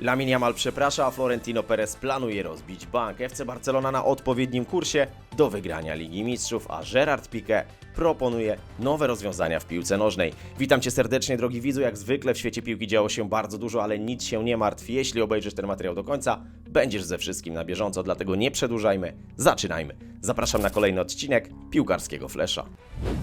Lamin Yamal przeprasza, a Florentino Perez planuje rozbić bank. FC Barcelona na odpowiednim kursie do wygrania Ligi Mistrzów, a Gerard Piqué proponuje nowe rozwiązania w piłce nożnej. Witam Cię serdecznie, drogi widzu. Jak zwykle w świecie piłki działo się bardzo dużo, ale nic się nie martw. Jeśli obejrzysz ten materiał do końca, będziesz ze wszystkim na bieżąco, dlatego nie przedłużajmy, zaczynajmy. Zapraszam na kolejny odcinek piłkarskiego flesza.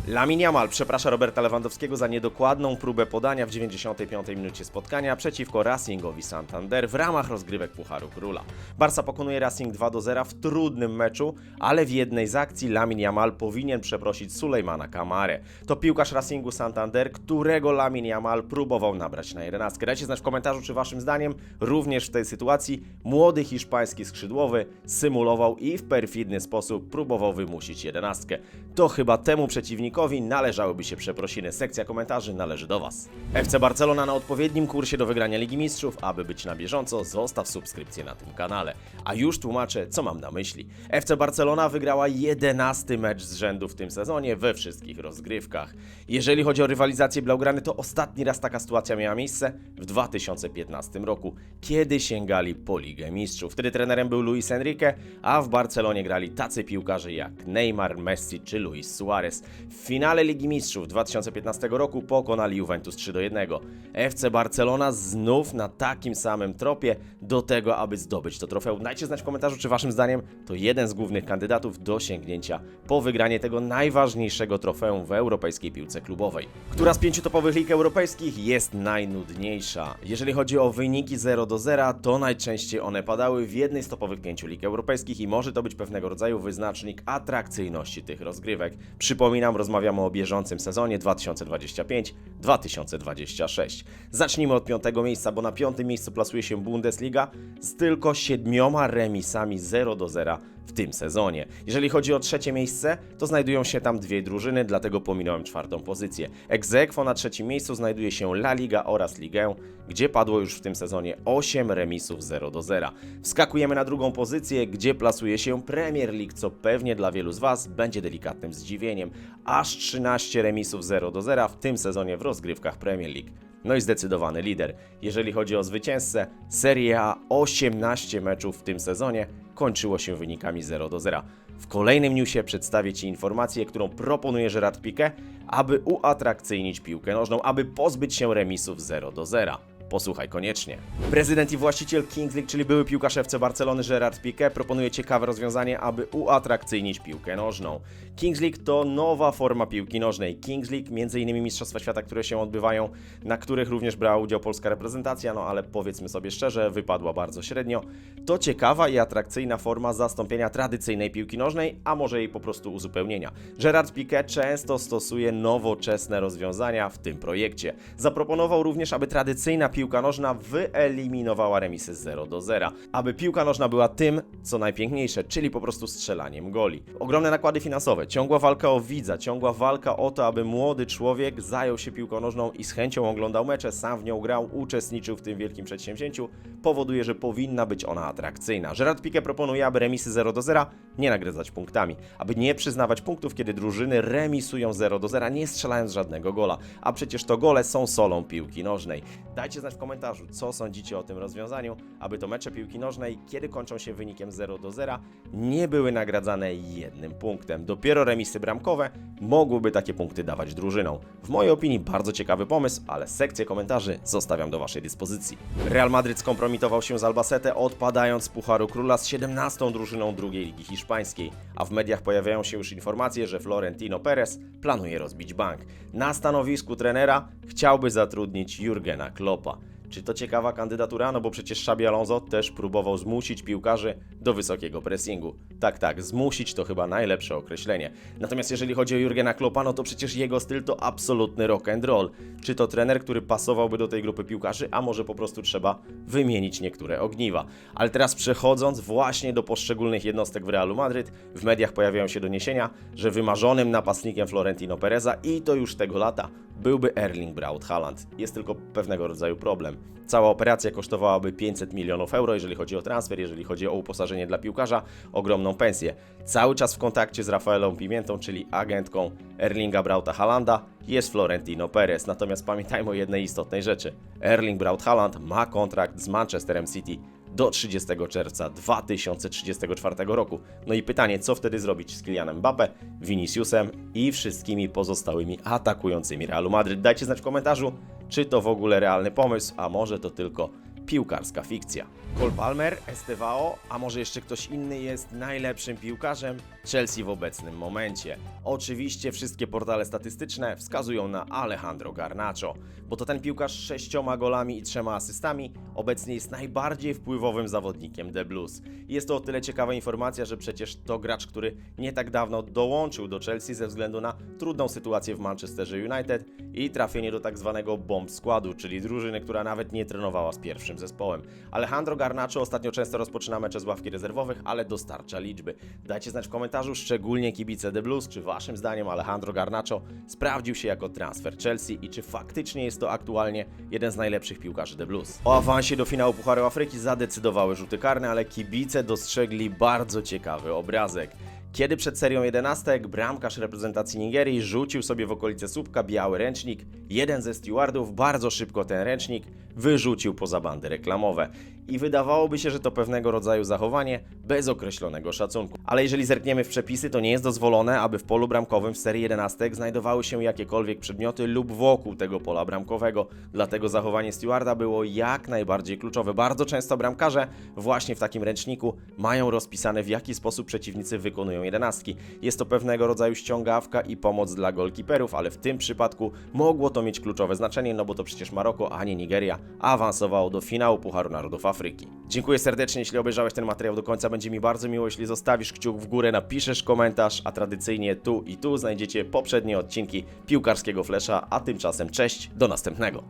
Lamin Yamal przeprasza Roberta Lewandowskiego za niedokładną próbę podania w 95 minucie spotkania przeciwko Racingowi Santander w ramach rozgrywek Pucharu Króla. Barca pokonuje Racing 2 do 0 w trudnym meczu, ale w jednej z akcji Lamin Yamal powinien przeprosić Sulejmana Kamarę. To piłkarz Racingu Santander, którego Lamin Yamal próbował nabrać na 11. Dajcie znać w komentarzu, czy waszym zdaniem również w tej sytuacji młody hiszpański skrzydłowy symulował i w perfidny sposób próbował wymusić jedenastkę. To chyba temu przeciwnikowi należałyby się przeprosiny. Sekcja komentarzy należy do Was. FC Barcelona na odpowiednim kursie do wygrania Ligi Mistrzów. Aby być na bieżąco, zostaw subskrypcję na tym kanale. A już tłumaczę, co mam na myśli. FC Barcelona wygrała 11 mecz z rzędu w tym sezonie we wszystkich rozgrywkach. Jeżeli chodzi o rywalizację Blaugrany, to ostatni raz taka sytuacja miała miejsce w 2015 roku, kiedy sięgali po Ligę Mistrzów. Wtedy trenerem był Luis Enrique, a w Barcelonie grali tacy piłkarze jak Neymar, Messi czy Luis Suarez. W finale Ligi Mistrzów 2015 roku pokonali Juventus 3 do 1. FC Barcelona znów na takim samym tropie do tego, aby zdobyć to trofeum. Dajcie znać w komentarzu, czy waszym zdaniem to jeden z głównych kandydatów do sięgnięcia po wygranie tego najważniejszego trofeum w europejskiej piłce klubowej. Która z pięciu topowych lig europejskich jest najnudniejsza? Jeżeli chodzi o wyniki 0 do 0, to najczęściej one padały w jednej z topowych pięciu lig europejskich i może to być pewnego rodzaju wyznacznik atrakcyjności tych rozgrywek. Przypominam, rozmawiamy o bieżącym sezonie 2025-2026. Zacznijmy od piątego miejsca, bo na piątym miejscu plasuje się Bundesliga z tylko siedmioma remisami 0 do 0 w tym sezonie. Jeżeli chodzi o trzecie miejsce, to znajdują się tam dwie drużyny, dlatego pominąłem czwartą pozycję. Egzekwo na trzecim miejscu znajduje się La Liga oraz Ligę, gdzie padło już w tym sezonie 8 remisów 0 do 0. Wskakujemy na drugą pozycję, gdzie plasuje się Premier League, co pewnie dla wielu z Was będzie delikatnym zdziwieniem. Aż 13 remisów 0 do 0 w tym sezonie w rozgrywkach Premier League. No i zdecydowany lider. Jeżeli chodzi o zwycięzcę, Serie A 18 meczów w tym sezonie kończyło się wynikami 0 do 0. W kolejnym newsie przedstawię Ci informację, którą proponuje Gerard Piqué, aby uatrakcyjnić piłkę nożną, aby pozbyć się remisów 0 do 0. Posłuchaj koniecznie. Prezydent i właściciel Kings League, czyli były piłkarz FC Barcelony Gerard Piqué, proponuje ciekawe rozwiązanie, aby uatrakcyjnić piłkę nożną. Kings League to nowa forma piłki nożnej. Kings League, innymi Mistrzostwa Świata, które się odbywają, na których również brała udział polska reprezentacja, no ale powiedzmy sobie szczerze, wypadła bardzo średnio. To ciekawa i atrakcyjna forma zastąpienia tradycyjnej piłki nożnej, a może jej po prostu uzupełnienia. Gerard Piqué często stosuje nowoczesne rozwiązania w tym projekcie. Zaproponował również, aby tradycyjna piłka nożna wyeliminowała remisy 0 do 0, aby piłka nożna była tym, co najpiękniejsze, czyli po prostu strzelaniem goli. Ogromne nakłady finansowe, ciągła walka o widza, ciągła walka o to, aby młody człowiek zajął się piłką nożną i z chęcią oglądał mecze, sam w nią grał, uczestniczył w tym wielkim przedsięwzięciu, powoduje, że powinna być ona atrakcyjna. Gerard Piqué proponuje, aby remisy 0 do 0 nie nagradzać punktami, aby nie przyznawać punktów, kiedy drużyny remisują 0 do 0, nie strzelając żadnego gola, a przecież to gole są solą piłki nożnej. Dajcie znać w komentarzu, co sądzicie o tym rozwiązaniu, aby to mecze piłki nożnej, kiedy kończą się wynikiem 0 do 0, nie były nagradzane jednym punktem. Dopiero remisy bramkowe mogłyby takie punkty dawać drużynom. W mojej opinii bardzo ciekawy pomysł, ale sekcję komentarzy zostawiam do Waszej dyspozycji. Real Madryt skompromitował się z Albacete, odpadając z Pucharu Króla z 17 drużyną drugiej ligi hiszpańskiej, a w mediach pojawiają się już informacje, że Florentino Perez planuje rozbić bank. Na stanowisku trenera chciałby zatrudnić Jurgena Kloppa. Czy to ciekawa kandydatura? No bo przecież Xabi Alonso też próbował zmusić piłkarzy do wysokiego pressingu. Tak, tak, zmusić to chyba najlepsze określenie. Natomiast jeżeli chodzi o Jurgena Kloppa, no to przecież jego styl to absolutny rock and roll. Czy to trener, który pasowałby do tej grupy piłkarzy, a może po prostu trzeba wymienić niektóre ogniwa. Ale teraz przechodząc właśnie do poszczególnych jednostek w Realu Madryt, w mediach pojawiają się doniesienia, że wymarzonym napastnikiem Florentino Pereza i to już tego lata byłby Erling Braut Haaland. Jest tylko pewnego rodzaju problem. Cała operacja kosztowałaby 500 milionów euro, jeżeli chodzi o transfer, jeżeli chodzi o uposażenie dla piłkarza, ogromną pensję. Cały czas w kontakcie z Rafaelą Pimientą, czyli agentką Erlinga Brauta Haalanda, jest Florentino Perez. Natomiast pamiętajmy o jednej istotnej rzeczy. Erling Braut Haaland ma kontrakt z Manchesterem City do 30 czerwca 2034 roku. No i pytanie, co wtedy zrobić z Kylianem Mbappe, Viniciusem i wszystkimi pozostałymi atakującymi Realu Madryt? Dajcie znać w komentarzu, czy to w ogóle realny pomysł, a może to tylko piłkarska fikcja. Cole Palmer, Estevao, a może jeszcze ktoś inny jest najlepszym piłkarzem Chelsea w obecnym momencie. Oczywiście wszystkie portale statystyczne wskazują na Alejandro Garnacho, bo to ten piłkarz z sześcioma golami i trzema asystami obecnie jest najbardziej wpływowym zawodnikiem The Blues. Jest to o tyle ciekawa informacja, że przecież to gracz, który nie tak dawno dołączył do Chelsea ze względu na trudną sytuację w Manchesterze United i trafienie do tak zwanego bomb składu, czyli drużyny, która nawet nie trenowała z pierwszym zespołem. Alejandro Garnacho ostatnio często rozpoczyna mecze z ławki rezerwowych, ale dostarcza liczby. Dajcie znać w komentarzu, szczególnie kibice The Blues, czy waszym zdaniem Alejandro Garnacho sprawdził się jako transfer Chelsea i czy faktycznie jest to aktualnie jeden z najlepszych piłkarzy The Blues. O awansie do finału Pucharu Afryki zadecydowały rzuty karne, ale kibice dostrzegli bardzo ciekawy obrazek. Kiedy przed serią 11 bramkarz reprezentacji Nigerii rzucił sobie w okolice słupka biały ręcznik, jeden ze stewardów bardzo szybko ten ręcznik wyrzucił poza bandy reklamowe. I wydawałoby się, że to pewnego rodzaju zachowanie bez określonego szacunku. Ale jeżeli zerkniemy w przepisy, to nie jest dozwolone, aby w polu bramkowym w serii 11 znajdowały się jakiekolwiek przedmioty lub wokół tego pola bramkowego. Dlatego zachowanie stewarda było jak najbardziej kluczowe. Bardzo często bramkarze właśnie w takim ręczniku mają rozpisane w jaki sposób przeciwnicy wykonują jedenastki. Jest to pewnego rodzaju ściągawka i pomoc dla golkiperów, ale w tym przypadku mogło to mieć kluczowe znaczenie, no bo to przecież Maroko, a nie Nigeria awansowało do finału Pucharu Narodów Afryki. Dziękuję serdecznie, jeśli obejrzałeś ten materiał do końca. Będzie mi bardzo miło, jeśli zostawisz kciuk w górę, napiszesz komentarz, a tradycyjnie tu i tu znajdziecie poprzednie odcinki piłkarskiego flesza, a tymczasem cześć, do następnego.